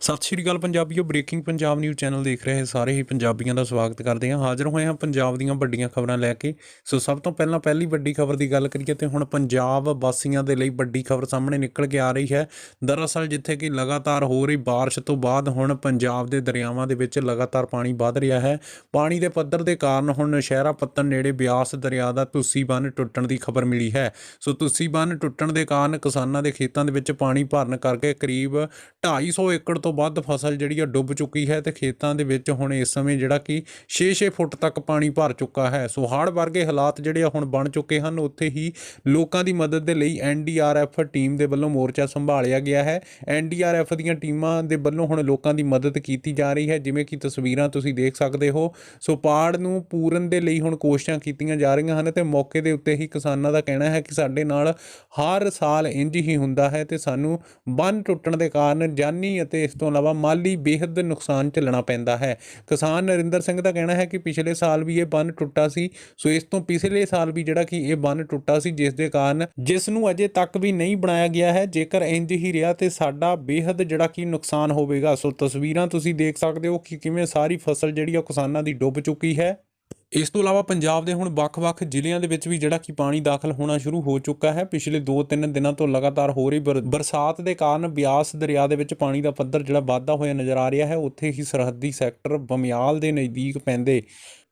ਸਤਿ ਸ਼੍ਰੀ ਅਕਾਲ ਪੰਜਾਬੀਓ ਬ੍ਰੇਕਿੰਗ ਪੰਜਾਬ ਨਿਊਜ਼ ਚੈਨਲ ਦੇਖ ਰਹੇ ਸਾਰੇ ਹੀ ਪੰਜਾਬੀਆਂ ਦਾ ਸਵਾਗਤ ਕਰਦੇ ਹਾਂ ਹਾਜ਼ਰ ਹੋਏ ਹਾਂ ਪੰਜਾਬ ਦੀਆਂ ਵੱਡੀਆਂ ਖਬਰਾਂ ਲੈ ਕੇ ਸੋ ਸਭ ਤੋਂ ਪਹਿਲਾਂ ਪਹਿਲੀ ਵੱਡੀ ਖਬਰ ਦੀ ਗੱਲ ਕਰੀਏ ਤੇ ਹੁਣ ਪੰਜਾਬ ਵਾਸੀਆਂ ਦੇ ਲਈ ਵੱਡੀ ਖਬਰ ਸਾਹਮਣੇ ਨਿਕਲ ਕੇ ਆ ਰਹੀ ਹੈ ਦਰਅਸਲ ਜਿੱਥੇ ਕਿ ਲਗਾਤਾਰ ਹੋ ਰਹੀ بارش ਤੋਂ ਬਾਅਦ ਹੁਣ ਪੰਜਾਬ ਦੇ ਦਰਿਆਵਾਂ ਦੇ ਵਿੱਚ ਲਗਾਤਾਰ ਪਾਣੀ ਵਧ ਰਿਹਾ ਹੈ ਪਾਣੀ ਦੇ ਪੱਧਰ ਦੇ ਕਾਰਨ ਹੁਣ ਨਸ਼ਹਿਰਾ ਪੱਤਨ ਨੇੜੇ ਬਿਆਸ ਦਰਿਆ ਦਾ ਤੁਸੀਂ ਬੰਨ ਟੁੱਟਣ ਦੀ ਖਬਰ ਮਿਲੀ ਹੈ ਸੋ ਤੁਸੀਂ ਬੰਨ ਟੁੱਟਣ ਦੇ ਕਾਰਨ ਕਿਸਾਨਾਂ ਦੇ ਖੇਤਾਂ ਦੇ ਵਿੱਚ ਪਾਣੀ ਭਰਨ ਕਰਕੇ ਕਰੀਬ 250 ਏਕੜ ਤੋਂ ਤੋਂ ਵੱਧ ਫਸਲ ਜਿਹੜੀ ਆ ਡੁੱਬ ਚੁੱਕੀ ਹੈ ਤੇ ਖੇਤਾਂ ਦੇ ਵਿੱਚ ਹੁਣ ਇਸ ਸਮੇਂ ਜਿਹੜਾ ਕਿ 6-6 ਫੁੱਟ ਤੱਕ ਪਾਣੀ ਭਰ ਚੁੱਕਾ ਹੈ। ਸੋ ਹੜ੍ਹ ਵਰਗੇ ਹਾਲਾਤ ਜਿਹੜੇ ਆ ਹੁਣ ਬਣ ਚੁੱਕੇ ਹਨ, ਉੱਥੇ ਹੀ ਲੋਕਾਂ ਦੀ ਮਦਦ ਦੇ ਲਈ ਐਨਡੀਆਰਐਫ ਟੀਮ ਦੇ ਵੱਲੋਂ ਮੋਰਚਾ ਸੰਭਾਲਿਆ ਗਿਆ ਹੈ। ਐਨਡੀਆਰਐਫ ਦੀਆਂ ਟੀਮਾਂ ਦੇ ਵੱਲੋਂ ਹੁਣ ਲੋਕਾਂ ਦੀ ਮਦਦ ਕੀਤੀ ਜਾ ਰਹੀ ਹੈ। ਜਿਵੇਂ ਕਿ ਤਸਵੀਰਾਂ ਤੁਸੀਂ ਦੇਖ ਸਕਦੇ ਹੋ। ਸੋ ਪਾੜ ਨੂੰ ਪੂਰਨ ਦੇ ਲਈ ਹੁਣ ਕੋਸ਼ਿਸ਼ਾਂ ਕੀਤੀਆਂ ਜਾ ਰਹੀਆਂ ਹਨ ਤੇ ਮੌਕੇ ਦੇ ਉੱਤੇ ਹੀ ਕਿਸਾਨਾਂ ਦਾ ਕਹਿਣਾ ਹੈ ਕਿ ਸਾਡੇ ਨਾਲ ਹਰ ਸਾਲ ਇੰਜ ਹੀ ਹੁੰਦਾ ਹੈ ਤੇ ਸਾਨੂੰ ਬੰਨ ਟੁੱਟਣ ਦੇ ਕਾਰਨ ਜਾਨੀ ਅਤੇ ਇਸ ਤੋਂ ਇਲਾਵਾ ਮਾਲੀ ਬੇਹੱਦ ਨੁਕਸਾਨ ਝੱਲਣਾ ਪੈਂਦਾ ਹੈ। ਕਿਸਾਨ ਨਰਿੰਦਰ ਸਿੰਘ ਦਾ ਕਹਿਣਾ ਹੈ ਕਿ ਪਿਛਲੇ ਸਾਲ ਵੀ ਇਹ ਬੰਨ ਟੁੱਟਾ ਸੀ, ਸੋ ਇਸ ਤੋਂ ਪਿਛਲੇ ਸਾਲ ਵੀ ਜਿਹੜਾ ਕਿ ਇਹ ਬੰਨ ਟੁੱਟਾ ਸੀ, ਜਿਸ ਦੇ ਕਾਰਨ ਜਿਸ ਨੂੰ ਅਜੇ ਤੱਕ ਵੀ ਨਹੀਂ ਬਣਾਇਆ ਗਿਆ ਹੈ, ਜੇਕਰ ਇੰਜ ਹੀ ਰਿਹਾ ਤੇ ਸਾਡਾ ਬੇਹੱਦ ਜਿਹੜਾ ਕਿ ਨੁਕਸਾਨ ਹੋਵੇਗਾ। ਸੋ ਤਸਵੀਰਾਂ ਤੁਸੀਂ ਦੇਖ ਸਕਦੇ ਹੋ ਕਿ ਕਿਵੇਂ ਸਾਰੀ ਫਸਲ ਜਿਹੜੀ ਆ ਕਿਸਾਨਾਂ ਦੀ ਡੁੱਬ ਚੁੱਕੀ ਹੈ। ਇਸ ਤੋਂ ਇਲਾਵਾ ਪੰਜਾਬ ਦੇ ਹੁਣ ਵੱਖ-ਵੱਖ ਜ਼ਿਲ੍ਹਿਆਂ ਦੇ ਵਿੱਚ ਵੀ ਜਿਹੜਾ ਕਿ ਪਾਣੀ ਦਾਖਲ ਹੋਣਾ ਸ਼ੁਰੂ ਹੋ ਚੁੱਕਾ ਹੈ। ਪਿਛਲੇ 2-3 ਦਿਨਾਂ ਤੋਂ ਲਗਾਤਾਰ ਹੋ ਰਹੀ ਬਰ- ਬਰਸਾਤ ਦੇ ਕਾਰਨ ਬਿਆਸ ਦਰਿਆ ਦੇ ਵਿੱਚ ਪਾਣੀ ਦਾ ਪੱਧਰ ਜਿਹੜਾ ਵਾਧਾ ਹੋਇਆ ਨਜ਼ਰ ਆ ਰਿਹਾ ਹੈ। ਉੱਥੇ ਹੀ ਸਰਹੱਦੀ ਸੈਕਟਰ ਬਮਿਆਲ ਦੇ ਨਜ਼ਦੀਕ ਪੈਂਦੇ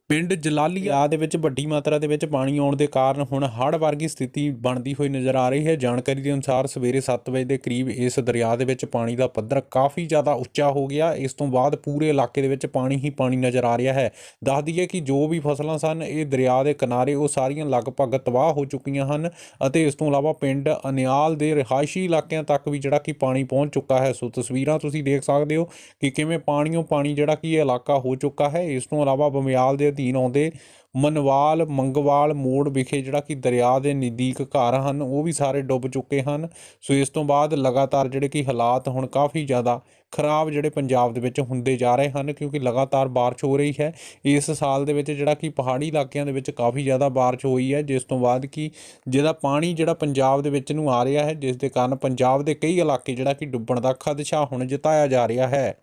ਪਿੰਡ ਜਲਾਲੀਆ ਦੇ ਵਿੱਚ ਵੱਡੀ ਮਾਤਰਾ ਦੇ ਵਿੱਚ ਪਾਣੀ ਆਉਣ ਦੇ ਕਾਰਨ ਹੁਣ ਹੜ੍ਹ ਵਰਗੀ ਸਥਿਤੀ ਬਣਦੀ ਹੋਈ ਨਜ਼ਰ ਆ ਰਹੀ ਹੈ। ਜਾਣਕਾਰੀ ਦੇ ਅਨੁਸਾਰ ਸਵੇਰੇ 7 ਵਜੇ ਦੇ ਕਰੀਬ ਇਸ ਦਰਿਆ ਦੇ ਵਿੱਚ ਪਾਣੀ ਦਾ ਪੱਧਰ ਕਾਫੀ ਜ਼ਿਆਦਾ ਉੱਚਾ ਹੋ ਗਿਆ। ਇਸ ਤੋਂ ਬਾਅਦ ਪੂਰੇ ਇਲਾਕੇ ਦੇ ਵਿੱਚ ਪਾਣੀ ਹੀ ਪਾਣੀ ਨਜ਼ਰ ਆ ਰਿਹਾ ਹੈ। ਦੱਸ ਦਈਏ ਕਿ ਜੋ ਵੀ ਫਸਲਾਂ ਸਨ, ਇਹ ਦਰਿਆ ਦੇ ਕਿਨਾਰੇ ਉਹ ਸਾਰੀਆਂ ਲਗਭਗ ਤਬਾਹ ਹੋ ਚੁੱਕੀਆਂ ਹਨ ਅਤੇ ਇਸ ਤੋਂ ਇਲਾਵਾ ਪਿੰਡ ਅਨਿਆਲ ਦੇ ਰਿਹਾਇਸ਼ੀ ਇਲਾਕਿਆਂ ਤੱਕ ਵੀ ਜਿਹੜਾ ਕਿ ਪਾਣੀ ਪਹੁੰਚ ਚੁੱਕਾ ਹੈ। ਸੋ ਤਸਵੀਰਾਂ ਤੁਸੀਂ ਦੇਖ ਸਕਦੇ ਹੋ ਕਿ ਕਿਵੇਂ ਪਾਣੀਓਂ ਪਾਣੀ ਜਿਹੜਾ ਕਿ ਇਹ ਇਲਾਕਾ ਹੋ ਚੁੱਕਾ ਹੈ। ਇਸ ਤੋਂ ਇਲਾਵਾ ਬਮਿਆਲ ਦੇ ਅਧੀਨ ਆਉਂਦੇ। ਮਨਵਾਲ, ਮੰਗਵਾਲ, ਮੋੜ ਵਿਖੇ ਜਿਹੜਾ ਕਿ ਦਰਿਆ ਦੇ ਨਜ਼ਦੀਕ ਘਰ ਹਨ, ਉਹ ਵੀ ਸਾਰੇ ਡੁੱਬ ਚੁੱਕੇ ਹਨ। ਸੋ ਇਸ ਤੋਂ ਬਾਅਦ ਲਗਾਤਾਰ ਜਿਹੜੇ ਕਿ ਹਾਲਾਤ ਹੁਣ ਕਾਫੀ ਜ਼ਿਆਦਾ ਖਰਾਬ ਜਿਹੜੇ ਪੰਜਾਬ ਦੇ ਵਿੱਚ ਹੁੰਦੇ ਜਾ ਰਹੇ ਹਨ, ਕਿਉਂਕਿ ਲਗਾਤਾਰ ਬਾਰਿਸ਼ ਹੋ ਰਹੀ ਹੈ। ਇਸ ਸਾਲ ਦੇ ਵਿੱਚ ਜਿਹੜਾ ਕਿ ਪਹਾੜੀ ਇਲਾਕਿਆਂ ਦੇ ਵਿੱਚ ਕਾਫੀ ਜ਼ਿਆਦਾ ਬਾਰਿਸ਼ ਹੋਈ ਹੈ, ਜਿਸ ਤੋਂ ਬਾਅਦ ਕਿ ਜਿਹਦਾ ਪਾਣੀ ਜਿਹੜਾ ਪੰਜਾਬ ਦੇ ਵਿੱਚ ਨੂੰ ਆ ਰਿਹਾ ਹੈ, ਜਿਸ ਦੇ ਕਾਰਨ ਪੰਜਾਬ ਦੇ ਕਈ ਇਲਾਕੇ ਜਿਹੜਾ ਕਿ ਡੁੱਬਣ ਦਾ ਖਦਸ਼ਾ ਹੁਣ ਜਤਾਇਆ ਜਾ ਰਿਹਾ ਹੈ।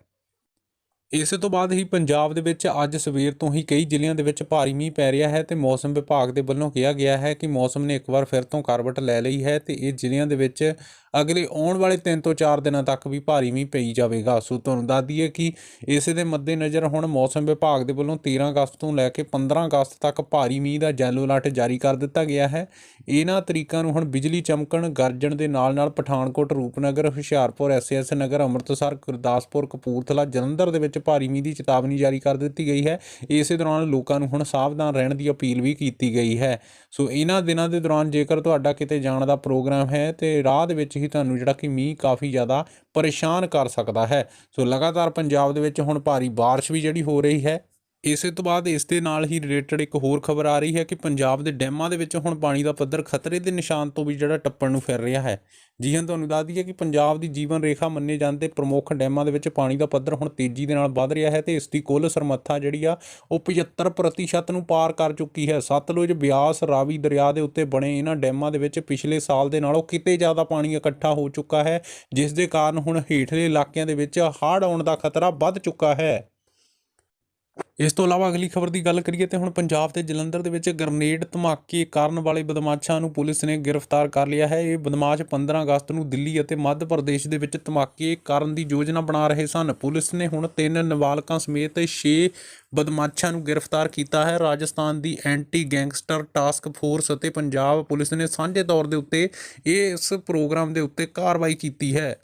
ਇਸੇ ਤੋਂ ਬਾਅਦ ਹੀ ਪੰਜਾਬ ਦੇ ਵਿੱਚ ਅੱਜ ਸਵੇਰ ਤੋਂ ਹੀ ਕਈ ਜ਼ਿਲ੍ਹਿਆਂ ਦੇ ਵਿੱਚ ਭਾਰੀ ਮੀਂਹ ਪੈ ਰਿਹਾ ਹੈ ਤੇ ਮੌਸਮ ਵਿਭਾਗ ਦੇ ਵੱਲੋਂ ਕਿਹਾ ਗਿਆ ਹੈ ਕਿ ਮੌਸਮ ਨੇ ਇੱਕ ਵਾਰ ਫਿਰ ਤੋਂ ਕਰਵਟ ਲੈ ਲਈ ਹੈ ਤੇ ਇਹ ਜ਼ਿਲ੍ਹਿਆਂ ਦੇ ਵਿੱਚ ਅਗਲੇ ਆਉਣ ਵਾਲੇ 3 ਤੋਂ 4 ਦਿਨਾਂ ਤੱਕ ਵੀ ਭਾਰੀ ਮੀਂਹ ਪਈ ਜਾਵੇਗਾ। ਸੋ ਤੁਹਾਨੂੰ ਦੱਸ ਦਈਏ ਕਿ ਇਸੇ ਦੇ ਮੱਦੇਨਜ਼ਰ ਹੁਣ ਮੌਸਮ ਵਿਭਾਗ ਦੇ ਵੱਲੋਂ 13 ਅਗਸਤ ਤੋਂ ਲੈ ਕੇ 15 ਅਗਸਤ ਤੱਕ ਭਾਰੀ ਮੀਂਹ ਦਾ ਜੈਲੋ ਅਲਰਟ ਜਾਰੀ ਕਰ ਦਿੱਤਾ ਗਿਆ ਹੈ। ਇਹਨਾਂ ਤਰੀਕਾਂ ਨੂੰ ਹੁਣ ਬਿਜਲੀ ਚਮਕਣ, ਗਰਜਣ ਦੇ ਨਾਲ ਨਾਲ ਪਠਾਨਕੋਟ, ਰੂਪਨਗਰ, ਹੁਸ਼ਿਆਰਪੁਰ ਐਸਐਸ ਨਗਰ, ਅੰਮ੍ਰਿਤਸਰ, ਗੁਰਦਾਸਪੁਰ, ਕਪੂਰਥਲਾ, ਜਲੰਧਰ ਦੇ ਵਿੱਚ ਭਾਰੀ ਮੀਂਹ ਦੀ ਚੇਤਾਵਨੀ ਜਾਰੀ ਕਰ ਦਿੱਤੀ ਗਈ ਹੈ। ਇਸੇ ਦੌਰਾਨ ਲੋਕਾਂ ਨੂੰ ਹੁਣ ਸਾਵਧਾਨ ਰਹਿਣ ਦੀ ਅਪੀਲ ਵੀ ਕੀਤੀ ਗਈ ਹੈ। ਸੋ ਇਹਨਾਂ ਦਿਨਾਂ ਦੇ ਦੌਰਾਨ ਜੇਕਰ ਤੁਹਾਡਾ ਕਿਤੇ ਜਾਣ ਦਾ ਪ੍ਰੋਗਰਾਮ ਹੈ ਤੇ ਰਾਹ ਦੇ ਵਿੱਚ ਹੀ ਤੁਹਾਨੂੰ ਜਿਹੜਾ ਕਿ ਮੀਂਹ ਕਾਫੀ ਜ਼ਿਆਦਾ ਪਰੇਸ਼ਾਨ ਕਰ ਸਕਦਾ ਹੈ। ਸੋ ਲਗਾਤਾਰ ਪੰਜਾਬ ਦੇ ਵਿੱਚ ਹੁਣ ਭਾਰੀ ਬਾਰਿਸ਼ ਵੀ ਜਿਹੜੀ ਹੋ ਰਹੀ ਹੈ। ਇਸੇ ਤੋਂ ਬਾਅਦ ਇਸ ਦੇ ਨਾਲ ਹੀ ਰਿਲੇਟਡ ਇੱਕ ਹੋਰ ਖਬਰ ਆ ਰਹੀ ਹੈ ਕਿ ਪੰਜਾਬ ਦੇ ਡੈਮਾਂ ਦੇ ਵਿੱਚ ਹੁਣ ਪਾਣੀ ਦਾ ਪੱਧਰ ਖਤਰੇ ਦੇ ਨਿਸ਼ਾਨ ਤੋਂ ਵੀ ਜਿਹੜਾ ਟੱਪਣ ਨੂੰ ਫਿਰ ਰਿਹਾ ਹੈ। ਜੀ ਹਾਂ, ਤੁਹਾਨੂੰ ਦੱਸ ਦਈਏ ਕਿ ਪੰਜਾਬ ਦੀ ਜੀਵਨ ਰੇਖਾ ਮੰਨੇ ਜਾਂਦੇ ਪ੍ਰਮੁੱਖ ਡੈਮਾਂ ਦੇ ਵਿੱਚ ਪਾਣੀ ਦਾ ਪੱਧਰ ਹੁਣ ਤੇਜ਼ੀ ਦੇ ਨਾਲ ਵੱਧ ਰਿਹਾ ਹੈ ਤੇ ਇਸ ਦੀ ਕੁੱਲ ਸਰਮੱਥਾ ਜਿਹੜੀ ਆ, ਉਹ 75% ਨੂੰ ਪਾਰ ਕਰ ਚੁੱਕੀ ਹੈ। ਸਤਲੁਜ, ਬਿਆਸ, ਰਾਵੀ ਦਰਿਆ ਦੇ ਉੱਤੇ ਬਣੇ ਇਹਨਾਂ ਡੈਮਾਂ ਦੇ ਵਿੱਚ ਪਿਛਲੇ ਸਾਲ ਦੇ ਨਾਲੋਂ ਕਿਤੇ ਜ਼ਿਆਦਾ ਪਾਣੀ ਇਕੱਠਾ ਹੋ ਚੁੱਕਾ ਹੈ, ਜਿਸ ਦੇ ਕਾਰਨ ਹੁਣ ਹੇਠਲੇ ਇਲਾਕਿਆਂ ਦੇ ਵਿੱਚ ਹੜ੍ਹ ਆਉਣ ਦਾ ਖਤਰਾ ਵੱਧ ਚੁੱਕਾ ਹੈ। ਇਸ ਤੋਂ ਇਲਾਵਾ ਅਗਲੀ ਖਬਰ ਦੀ ਗੱਲ ਕਰੀਏ ਤੇ ਹੁਣ ਪੰਜਾਬ ਤੇ ਜਲੰਧਰ ਦੇ ਵਿੱਚ ਗ੍ਰਨੇਡ ਧਮਾਕੇ ਕਰਨ ਵਾਲੇ ਬਦਮਾਸ਼ਾਂ ਨੂੰ ਪੁਲਿਸ ਨੇ ਗ੍ਰਿਫਤਾਰ ਕਰ ਲਿਆ ਹੈ। ਇਹ ਬਦਮਾਸ਼ 15 ਅਗਸਤ ਨੂੰ ਦਿੱਲੀ ਅਤੇ ਮੱਧ ਪ੍ਰਦੇਸ਼ ਦੇ ਵਿੱਚ ਧਮਾਕੇ ਕਰਨ ਦੀ ਯੋਜਨਾ ਬਣਾ ਰਹੇ ਸਨ। ਪੁਲਿਸ ਨੇ ਹੁਣ ਤਿੰਨ ਨਾਬਾਲਗਾਂ ਸਮੇਤ 6 ਬਦਮਾਸ਼ਾਂ ਨੂੰ ਗ੍ਰਿਫਤਾਰ ਕੀਤਾ ਹੈ। ਰਾਜਸਥਾਨ ਦੀ ਐਂਟੀ ਗੈਂਗਸਟਰ ਟਾਸਕ ਫੋਰਸ ਅਤੇ ਪੰਜਾਬ ਪੁਲਿਸ ਨੇ ਸਾਂਝੇ ਤੌਰ ਦੇ ਉੱਤੇ ਇਸ ਪ੍ਰੋਗਰਾਮ ਦੇ ਉੱਤੇ ਕਾਰਵਾਈ ਕੀਤੀ ਹੈ।